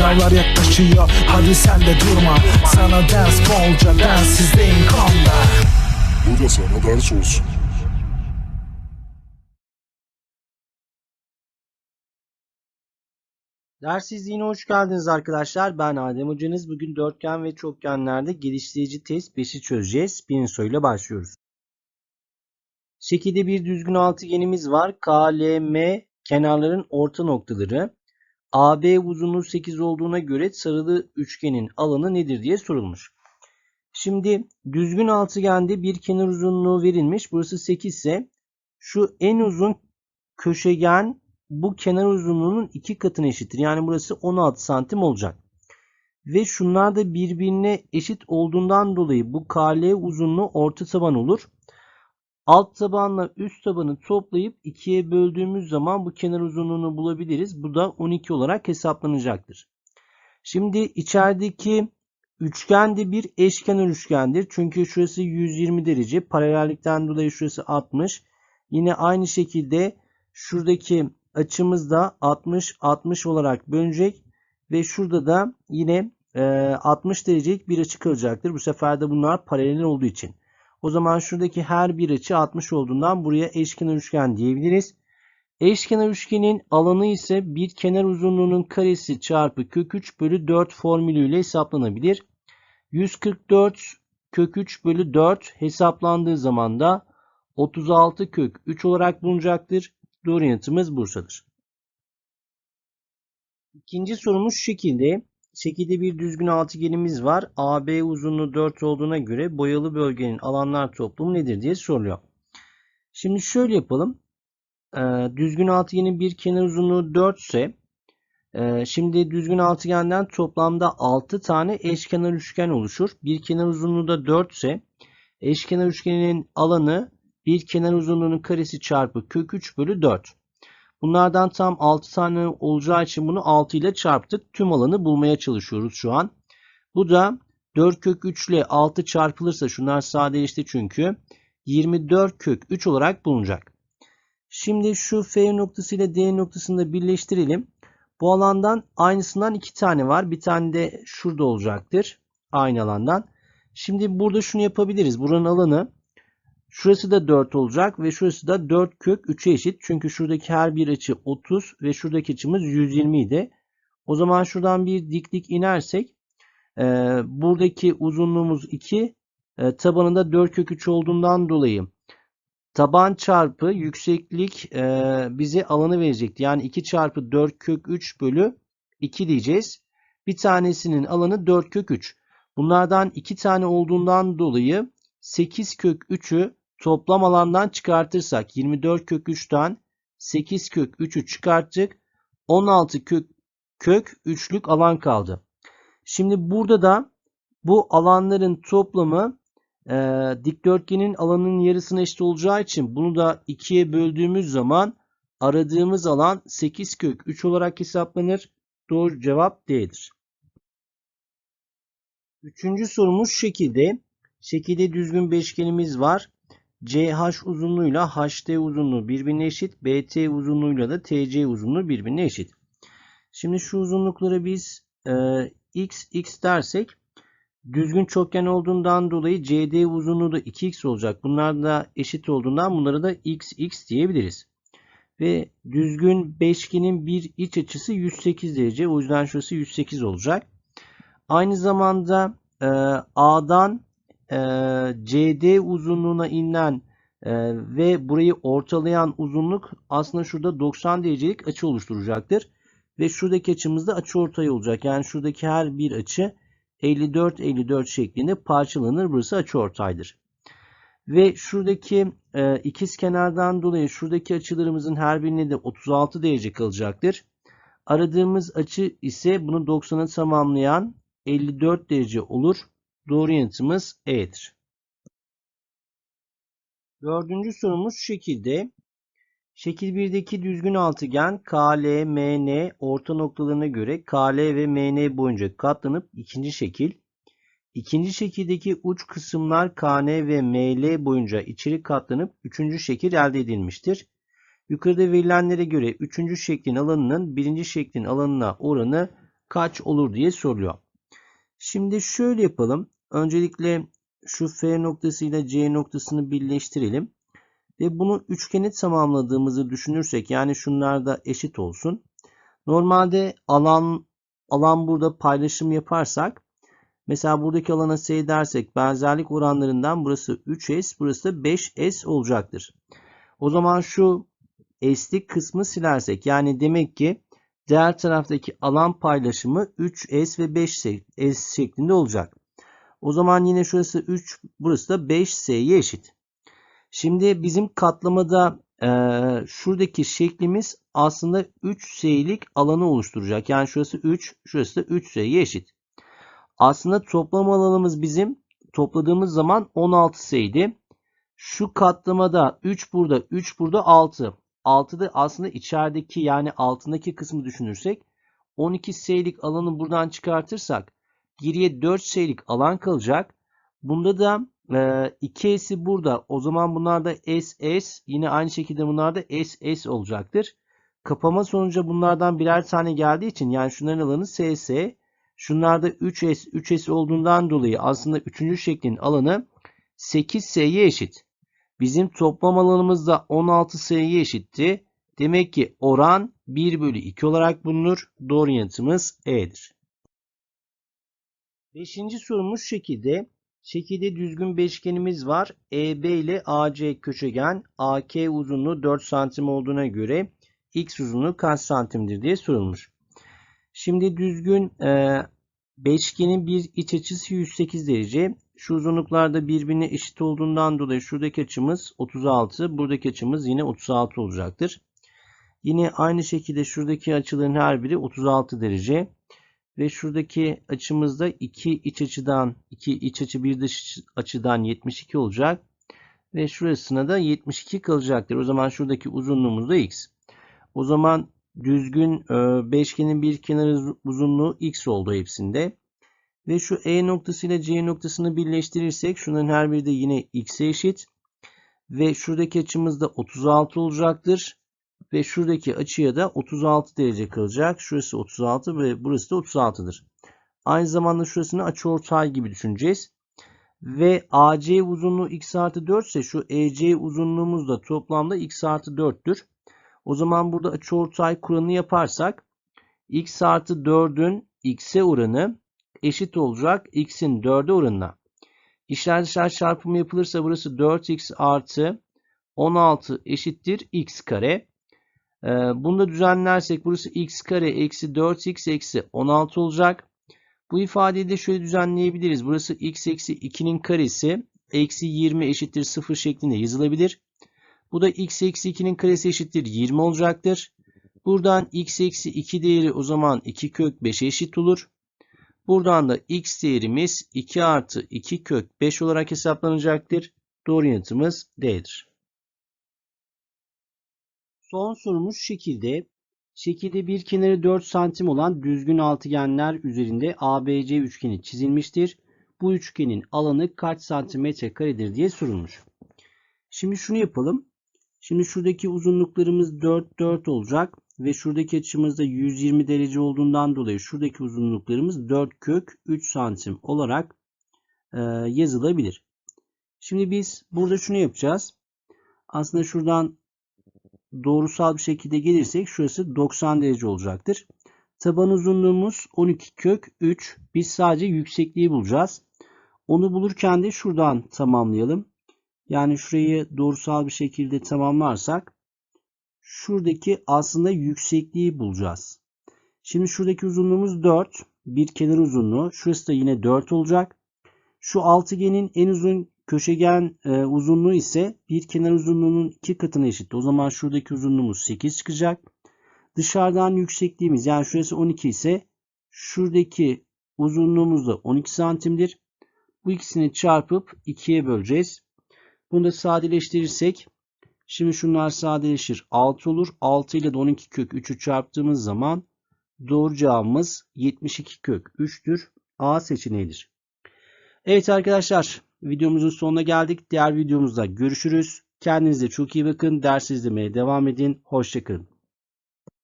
Sınavlar yaklaşıyor hadi sen de durma Sana ders bolca densizliğin konda Bu da sana ders olsun. Ders izleyine hoş geldiniz arkadaşlar. Ben Adem Hocanız. Bugün dörtgen ve çokgenlerde geliştirici test 5'i çözeceğiz. Birinci soruyla başlıyoruz. Şekilde bir düzgün altıgenimiz var. KLM kenarların orta noktaları. AB uzunluğu 8 olduğuna göre sarılı üçgenin alanı nedir diye sorulmuş. Şimdi düzgün altıgende bir kenar uzunluğu verilmiş. Burası 8 ise şu en uzun köşegen bu kenar uzunluğunun iki katına eşittir. Yani burası 16 santim olacak. Ve şunlar da birbirine eşit olduğundan dolayı bu KL uzunluğu orta taban olur. Alt tabanla üst tabanı toplayıp ikiye böldüğümüz zaman bu kenar uzunluğunu bulabiliriz. Bu da 12 olarak hesaplanacaktır. Şimdi içerideki üçgen de bir eşkenar üçgendir. Çünkü şurası 120 derece. Paralellikten dolayı şurası 60. Yine aynı şekilde şuradaki açımız da 60 60 olarak bölünecek ve şurada da yine e, 60 derecelik bir açı kalacaktır. Bu sefer de bunlar paralel olduğu için. O zaman şuradaki her bir açı 60 olduğundan buraya eşkenar üçgen diyebiliriz. Eşkenar üçgenin alanı ise bir kenar uzunluğunun karesi çarpı kök 3 bölü 4 formülüyle hesaplanabilir. 144 kök 3 bölü 4 hesaplandığı zaman da 36 kök 3 olarak bulunacaktır. Doğru yanıtımız Bursa'dır. İkinci sorumuz şu şekilde. Şekilde bir düzgün altıgenimiz var. AB uzunluğu 4 olduğuna göre boyalı bölgenin alanlar toplamı nedir diye soruluyor. Şimdi şöyle yapalım. Ee, düzgün altıgenin bir kenar uzunluğu 4 ise e, şimdi düzgün altıgenden toplamda 6 tane eşkenar üçgen oluşur. Bir kenar uzunluğu da 4 ise eşkenar üçgenin alanı bir kenar uzunluğunun karesi çarpı kök 3 bölü 4. Bunlardan tam 6 tane olacağı için bunu 6 ile çarptık. Tüm alanı bulmaya çalışıyoruz şu an. Bu da 4 kök 3 ile 6 çarpılırsa şunlar sadeleşti çünkü 24 kök 3 olarak bulunacak. Şimdi şu F noktası ile D noktasını da birleştirelim. Bu alandan aynısından 2 tane var. Bir tane de şurada olacaktır. Aynı alandan. Şimdi burada şunu yapabiliriz. Buranın alanı Şurası da 4 olacak ve şurası da 4 kök 3'e eşit. Çünkü şuradaki her bir açı 30 ve şuradaki açımız 120 idi. O zaman şuradan bir diklik inersek e, buradaki uzunluğumuz 2 e, tabanında 4 kök 3 olduğundan dolayı taban çarpı yükseklik e, bize alanı verecekti. Yani 2 çarpı 4 kök 3 bölü 2 diyeceğiz. Bir tanesinin alanı 4 kök 3. Bunlardan 2 tane olduğundan dolayı 8 kök 3'ü toplam alandan çıkartırsak 24 kök 3'ten 8 kök 3'ü çıkarttık. 16 kök, kök 3'lük alan kaldı. Şimdi burada da bu alanların toplamı e, dikdörtgenin alanının yarısına eşit olacağı için bunu da 2'ye böldüğümüz zaman aradığımız alan 8 kök 3 olarak hesaplanır. Doğru cevap D'dir. Üçüncü sorumuz şekilde. Şekilde düzgün beşgenimiz var. CH uzunluğuyla HT uzunluğu birbirine eşit. BT uzunluğuyla da TC uzunluğu birbirine eşit. Şimdi şu uzunlukları biz e, x x dersek düzgün çokgen olduğundan dolayı CD uzunluğu da 2x olacak. Bunlar da eşit olduğundan bunları da x x diyebiliriz. Ve düzgün beşgenin bir iç açısı 108 derece. O yüzden şurası 108 olacak. Aynı zamanda e, A'dan e, CD uzunluğuna inilen e, ve burayı ortalayan uzunluk aslında şurada 90 derecelik açı oluşturacaktır. Ve şuradaki açımız da açı ortay olacak. Yani şuradaki her bir açı 54-54 şeklinde parçalanır. Burası açı ortaydır. Ve şuradaki e, ikiz kenardan dolayı şuradaki açılarımızın her birine de 36 derece kalacaktır. Aradığımız açı ise bunu 90'a tamamlayan 54 derece olur. Doğru yanıtımız E'dir. Dördüncü sorumuz şu şekilde. Şekil 1'deki düzgün altıgen KL, MN orta noktalarına göre KL ve MN boyunca katlanıp ikinci şekil. İkinci şekildeki uç kısımlar KN ve ML boyunca içeri katlanıp üçüncü şekil elde edilmiştir. Yukarıda verilenlere göre üçüncü şeklin alanının birinci şeklin alanına oranı kaç olur diye soruyor. Şimdi şöyle yapalım. Öncelikle şu F noktasıyla C noktasını birleştirelim. Ve bunu üçgeni tamamladığımızı düşünürsek yani şunlar da eşit olsun. Normalde alan alan burada paylaşım yaparsak mesela buradaki alana S dersek benzerlik oranlarından burası 3S burası da 5S olacaktır. O zaman şu S'lik kısmı silersek yani demek ki diğer taraftaki alan paylaşımı 3S ve 5S şeklinde olacak. O zaman yine şurası 3 burası da 5S'ye eşit. Şimdi bizim katlamada e, şuradaki şeklimiz aslında 3S'lik alanı oluşturacak. Yani şurası 3, şurası da 3S'ye eşit. Aslında toplam alanımız bizim topladığımız zaman 16S'ydi. Şu katlamada 3 burada, 3 burada 6. 6 da aslında içerideki yani altındaki kısmı düşünürsek 12S'lik alanı buradan çıkartırsak geriye 4S'lik alan kalacak. Bunda da e, 2S'i burada. O zaman bunlar da SS. Yine aynı şekilde bunlar da SS olacaktır. Kapama sonucu bunlardan birer tane geldiği için yani şunların alanı SS. Şunlarda 3S, 3S olduğundan dolayı aslında 3. şeklin alanı 8S'ye eşit. Bizim toplam alanımız da 16S'ye eşitti. Demek ki oran 1 bölü 2 olarak bulunur. Doğru yanıtımız E'dir. Beşinci sorumuz şekilde. Şekilde düzgün beşgenimiz var. EB ile AC köşegen AK uzunluğu 4 santim olduğuna göre X uzunluğu kaç santimdir diye sorulmuş. Şimdi düzgün e, beşgenin bir iç açısı 108 derece. Şu uzunluklarda birbirine eşit olduğundan dolayı şuradaki açımız 36, buradaki açımız yine 36 olacaktır. Yine aynı şekilde şuradaki açıların her biri 36 derece. Ve şuradaki açımızda iki iç açıdan, iki iç açı bir dış açıdan 72 olacak. Ve şurasına da 72 kalacaktır. O zaman şuradaki uzunluğumuz da x. O zaman düzgün e, beşgenin bir kenarı uzunluğu x oldu hepsinde. Ve şu E noktası ile C noktasını birleştirirsek şunların her biri de yine x'e eşit. Ve şuradaki açımız da 36 olacaktır. Ve şuradaki açıya da 36 derece kalacak. Şurası 36 ve burası da 36'dır. Aynı zamanda şurasını açıortay gibi düşüneceğiz. Ve AC uzunluğu x artı 4 ise şu EC uzunluğumuz da toplamda x artı 4'tür. O zaman burada açıortay kuralını yaparsak x artı 4'ün x'e oranı eşit olacak x'in 4'e oranına. İşler dışlar çarpımı yapılırsa burası 4x artı 16 eşittir x kare. Ee, bunu da düzenlersek burası x kare eksi 4x eksi 16 olacak. Bu ifadeyi de şöyle düzenleyebiliriz. Burası x eksi 2'nin karesi eksi 20 eşittir 0 şeklinde yazılabilir. Bu da x eksi 2'nin karesi eşittir 20 olacaktır. Buradan x eksi 2 değeri o zaman 2 kök 5'e eşit olur. Buradan da x değerimiz 2 artı 2 kök 5 olarak hesaplanacaktır. Doğru yanıtımız D'dir. Son sorumuz şekilde. Şekilde bir kenarı 4 santim olan düzgün altıgenler üzerinde ABC üçgeni çizilmiştir. Bu üçgenin alanı kaç santimetre karedir diye sorulmuş. Şimdi şunu yapalım. Şimdi şuradaki uzunluklarımız 4 4 olacak ve şuradaki açımız da 120 derece olduğundan dolayı şuradaki uzunluklarımız 4 kök 3 santim olarak e, yazılabilir. Şimdi biz burada şunu yapacağız. Aslında şuradan doğrusal bir şekilde gelirsek şurası 90 derece olacaktır. Taban uzunluğumuz 12 kök 3. Biz sadece yüksekliği bulacağız. Onu bulurken de şuradan tamamlayalım. Yani şurayı doğrusal bir şekilde tamamlarsak şuradaki aslında yüksekliği bulacağız. Şimdi şuradaki uzunluğumuz 4. Bir kenar uzunluğu. Şurası da yine 4 olacak. Şu altıgenin en uzun köşegen e, uzunluğu ise bir kenar uzunluğunun iki katına eşit. O zaman şuradaki uzunluğumuz 8 çıkacak. Dışarıdan yüksekliğimiz yani şurası 12 ise şuradaki uzunluğumuz da 12 santimdir. Bu ikisini çarpıp 2'ye böleceğiz. Bunu da sadeleştirirsek şimdi şunlar sadeleşir 6 olur. 6 ile de 12 kök 3'ü çarptığımız zaman doğru cevabımız 72 kök 3'tür. A seçeneğidir. Evet arkadaşlar videomuzun sonuna geldik. Diğer videomuzda görüşürüz. Kendinize çok iyi bakın. Ders izlemeye devam edin. Hoşçakalın.